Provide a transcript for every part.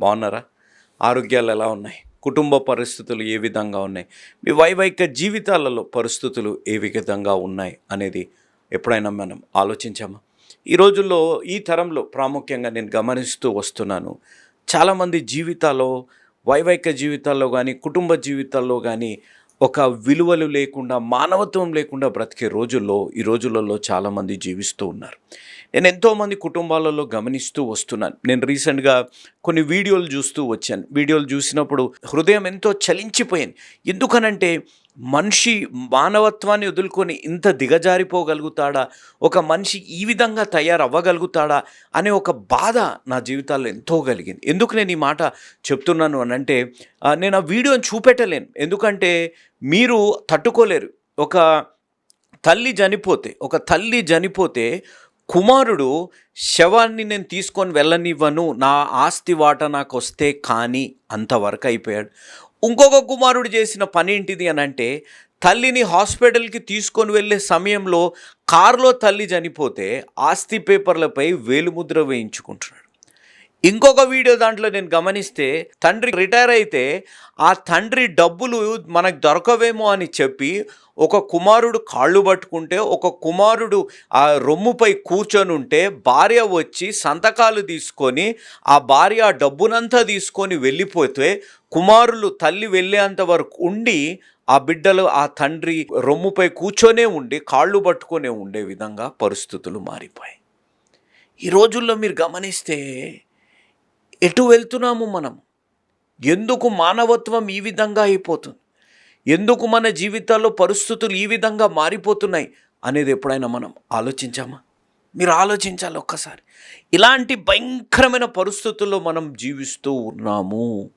బాగున్నారా? ఆరోగ్యాలు ఎలా ఉన్నాయి? కుటుంబ పరిస్థితులు ఏ విధంగా ఉన్నాయి? మీ వైవాహిక జీవితాలలో పరిస్థితులు ఏ విధంగా ఉన్నాయి అనేది ఎప్పుడైనా మనం ఆలోచించామా? ఈ రోజుల్లో ఈ తరంలో ప్రాముఖ్యంగా నేను గమనిస్తూ వస్తున్నాను. చాలామంది జీవితాల్లో వైవాహిక జీవితాల్లో కానీ కుటుంబ జీవితాల్లో కానీ ఒక విలువలు లేకుండా మానవత్వం లేకుండా బ్రతికే రోజుల్లో ఈ రోజులలో చాలామంది జీవిస్తూ ఉన్నారు. నేను ఎంతోమంది కుటుంబాలలో గమనిస్తూ వస్తున్నాను. నేను రీసెంట్గా కొన్ని వీడియోలు చూస్తూ వచ్చాను. వీడియోలు చూసినప్పుడు హృదయం ఎంతో చలించిపోయింది. ఎందుకనంటే మనిషి మానవత్వాన్ని వదులుకొని ఇంత దిగజారిపోగలుగుతాడా? ఒక మనిషి ఈ విధంగా తయారవ్వగలుగుతాడా? అనే ఒక బాధ నా జీవితాల్లో ఎంతో కలిగింది. ఎందుకు నేను ఈ మాట చెప్తున్నాను అని అంటే నేను ఆ వీడియోని చూపెట్టలేను. ఎందుకంటే మీరు తట్టుకోలేరు. ఒక తల్లి చనిపోతే ఒక తల్లి చనిపోతే కుమారుడు శవాన్ని నేను తీసుకొని వెళ్ళనివ్వను నా ఆస్తి వాట నాకు వస్తే కానీ అంతవరకు అయిపోయాడు. ఇంకొక కుమారుడు చేసిన పని ఏంటిది అని అంటే తల్లిని హాస్పిటల్కి తీసుకొని వెళ్ళే సమయంలో కారులో తల్లి చనిపోతే ఆస్తి పేపర్లపై వేలుముద్ర వేయించుకుంటున్నాడు. ఇంకొక వీడియో దాంట్లో నేను గమనిస్తే తండ్రి రిటైర్ అయితే ఆ తండ్రి డబ్బులు మనకు దొరకవేమో అని చెప్పి ఒక కుమారుడు కాళ్ళు పట్టుకుంటే ఒక కుమారుడు ఆ రొమ్ముపై కూర్చొని ఉంటే భార్య వచ్చి సంతకాలు తీసుకొని ఆ భార్య ఆ డబ్బునంతా తీసుకొని వెళ్ళిపోతే కుమారులు తల్లి వెళ్ళేంత వరకు ఉండి ఆ బిడ్డలు ఆ తండ్రి రొమ్ముపై కూర్చొనే ఉండి కాళ్ళు పట్టుకొనే ఉండే విధంగా పరిస్థితులు మారిపోయాయి. ఈ రోజుల్లో మీరు గమనిస్తే ఎటు వెళ్తున్నాము మనం? ఎందుకు మానవత్వం ఈ విధంగా అయిపోతుంది? ఎందుకు మన జీవితాల్లో పరిస్థితులు ఈ విధంగా మారిపోతున్నాయి అనేది ఎప్పుడైనా మనం ఆలోచించామా? మీరు ఆలోచించాలి ఒక్కసారి. ఇలాంటి భయంకరమైన పరిస్థితుల్లో మనం జీవిస్తూ ఉన్నాము.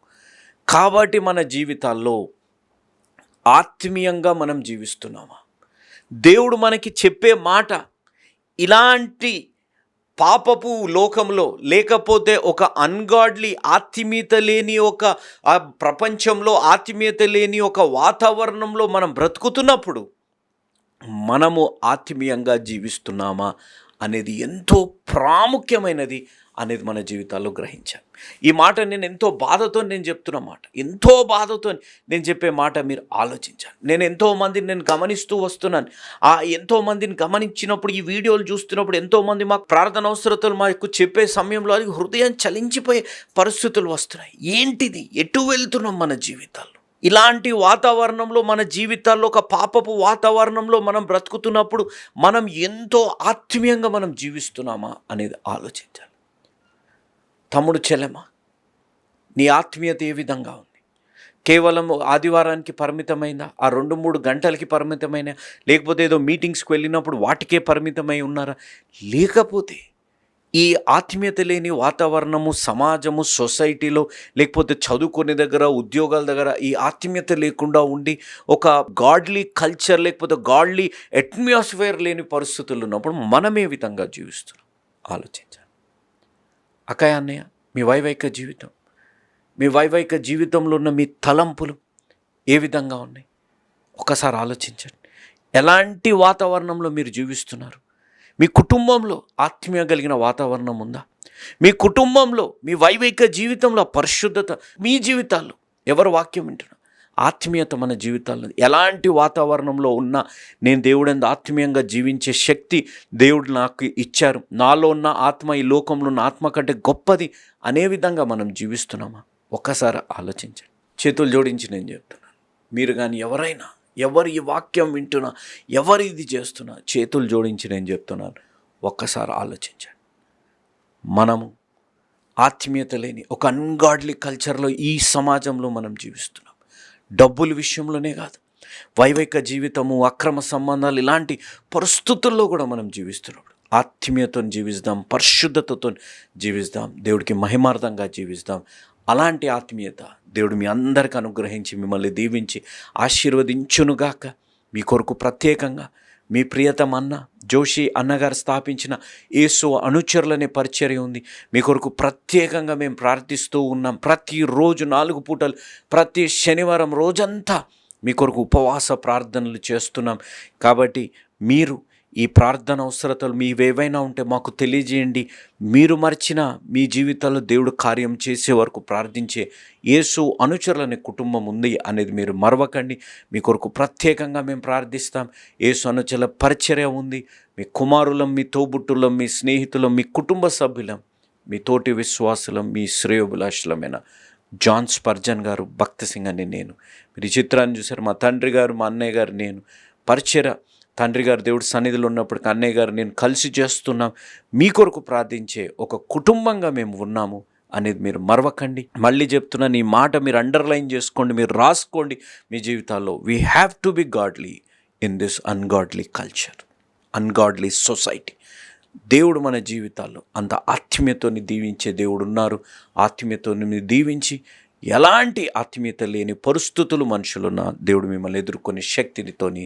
కాబట్టి మన జీవితాల్లో ఆత్మీయంగా మనం జీవిస్తున్నామా? దేవుడు మనకి చెప్పే మాట ఇలాంటి పాపపు లోకంలో లేకపోతే ఒక అన్గాడ్లీ ఆత్మీయత లేని ఒక ప్రపంచంలో ఆత్మీయత లేని ఒక వాతావరణంలో మనం బ్రతుకుతున్నప్పుడు మనము ఆత్మీయంగా జీవిస్తున్నామా అనేది ఎంతో ప్రాముఖ్యమైనది అనేది మన జీవితాల్లో గ్రహించాను ఈ మాట నేను ఎంతో బాధతో నేను చెప్తున్న మాట ఎంతో బాధతో నేను చెప్పే మాట మీరు ఆలోచించాలి. నేను ఎంతో మందిని నేను గమనిస్తూ వస్తున్నాను. ఆ ఎంతో మందిని గమనించినప్పుడు ఈ వీడియోలు చూస్తున్నప్పుడు ఎంతో మంది మాకు ప్రార్థన అవసరతలు మాకు చెప్పే సమయంలో అది హృదయం చలించిపోయే పరిస్థితులు వస్తున్నాయి. ఏంటిది? ఎటు వెళ్తున్నాం మన జీవితాల్లో? ఇలాంటి వాతావరణంలో మన జీవితాల్లో ఒక పాపపు వాతావరణంలో మనం బ్రతుకుతున్నప్పుడు మనం ఎంతో ఆత్మీయంగా మనం జీవిస్తున్నామా అనేది ఆలోచించాలి. తమ్ముడు చెల్లెమా నీ ఆత్మీయత ఏ విధంగా ఉంది? కేవలం ఆదివారానికి పరిమితమైందా ఆ రెండు మూడు గంటలకి పరిమితమైన లేకపోతే ఏదో మీటింగ్స్కి వెళ్ళినప్పుడు వాటికే పరిమితమై ఉన్నారా? లేకపోతే ఈ ఆత్మీయత లేని వాతావరణము సమాజము సొసైటీలో లేకపోతే చదువుకునే దగ్గర ఉద్యోగాల దగ్గర ఈ ఆత్మీయత లేకుండా ఉండి ఒక గాడ్లీ కల్చర్ లేకపోతే గాడ్లీ అట్మాస్ఫియర్ లేని పరిస్థితులు ఉన్నప్పుడు మనం ఏ విధంగా జీవిస్తున్నాం? ఆలోచించాలి అక్కయ్య అన్నయ్య మీ వైవైక జీవితం. మీ వైవైక జీవితంలో ఉన్న మీ తలంపులు ఏ విధంగా ఉన్నాయి? ఒకసారి ఆలోచించండి. ఎలాంటి వాతావరణంలో మీరు జీవిస్తున్నారు? మీ కుటుంబంలో ఆత్మీయ కలిగిన వాతావరణం ఉందా? మీ కుటుంబంలో మీ వైవేక జీవితంలో పరిశుద్ధత మీ జీవితాల్లో ఎవరు వాక్యం వింటున్నారు? ఆత్మీయత మన జీవితాల్లో ఎలాంటి వాతావరణంలో ఉన్నా నేను దేవుడందు ఆత్మీయంగా జీవించే శక్తి దేవుడు నాకు ఇచ్చారు. నాలో ఉన్న ఆత్మ ఈ లోకంలో ఉన్న ఆత్మ కంటే గొప్పది అనే విధంగా మనం జీవిస్తున్నామా? ఒక్కసారి ఆలోచించండి. చేతులు జోడించి నేను చెప్తున్నాను. మీరు కానీ ఎవరైనా ఎవరు ఈ వాక్యం వింటున్నా ఎవరు ఇది చేస్తున్నా చేతులు జోడించి నేను చెప్తున్నాను. ఒక్కసారి ఆలోచించండి. మనము ఆత్మీయత లేని ఒక అన్గాడ్లీ కల్చర్లో ఈ సమాజంలో మనం జీవిస్తున్నాం. డబ్బుల విషయంలోనే కాదు వైవాహిక జీవితము అక్రమ సంబంధాలు ఇలాంటి పరిస్థితుల్లో కూడా మనం జీవిస్తున్నాం. ఆత్మీయతను జీవిస్తాం పరిశుద్ధతతో జీవిస్తాం దేవుడికి మహిమార్థంగా జీవిస్తాం అలాంటి ఆత్మీయత దేవుడు మీ అందరికి అనుగ్రహించి మిమ్మల్ని దీవించి ఆశీర్వదించునుగాక. మీ కొరకు ప్రత్యేకంగా మీ ప్రియతమ అన్న జోషి అన్నగారు స్థాపించిన యేసు అనుచరులనే పరిచర్య ఉంది. మీ కొరకు ప్రత్యేకంగా మేము ప్రార్థిస్తూ ఉన్నాం. ప్రతిరోజు నాలుగు పూటలు ప్రతి శనివారం రోజంతా మీ కొరకు ఉపవాస ప్రార్థనలు చేస్తున్నాం. కాబట్టి మీరు ఈ ప్రార్థన అవసరతలు మీవేవైనా ఉంటే మాకు తెలియజేయండి. మీరు మర్చిన మీ జీవితాల్లో దేవుడు కార్యం చేసే వరకు ప్రార్థించే యేసు అనుచరులనే కుటుంబం ఉంది అనేది మీరు మరవకండి. మీ కొరకు ప్రత్యేకంగా మేము ప్రార్థిస్తాం. యేసు అనుచరుల పరిచర్య ఉంది. మీ కుమారులం మీ తోబుట్టులం మీ స్నేహితులం మీ కుటుంబ సభ్యులం మీ తోటి విశ్వాసులం మీ శ్రేయోభిలాషులమైన జాన్ స్పర్జన్ గారు భక్త సింగ్ అని నేను. మీరు చిత్రాన్ని చూశారు. మా తండ్రి గారు మా అన్నయ్య గారు నేను. పరిచర తండ్రి గారు దేవుడు సన్నిధిలో ఉన్నప్పుడు అన్నయ్య గారు నేను కలిసి చేస్తున్నాం మీ కొరకు ప్రార్థించే ఒక కుటుంబంగా మేము ఉన్నాము అనేది మీరు మరవకండి. మళ్ళీ చెప్తున్నా నీ మాట మీరు అండర్లైన్ చేసుకోండి మీరు రాసుకోండి. మీ జీవితాల్లో we have to be godly in this ungodly culture ungodly society దేవుడు మన జీవితాల్లో అంత ఆత్మీయతని దీవించే దేవుడు ఉన్నారు. ఆత్మీయతని దీవించి ఎలాంటి ఆత్మీయత లేని పరిస్థితులు మనుషులున్న దేవుడు మిమ్మల్ని ఎదుర్కొనే శక్తినితోని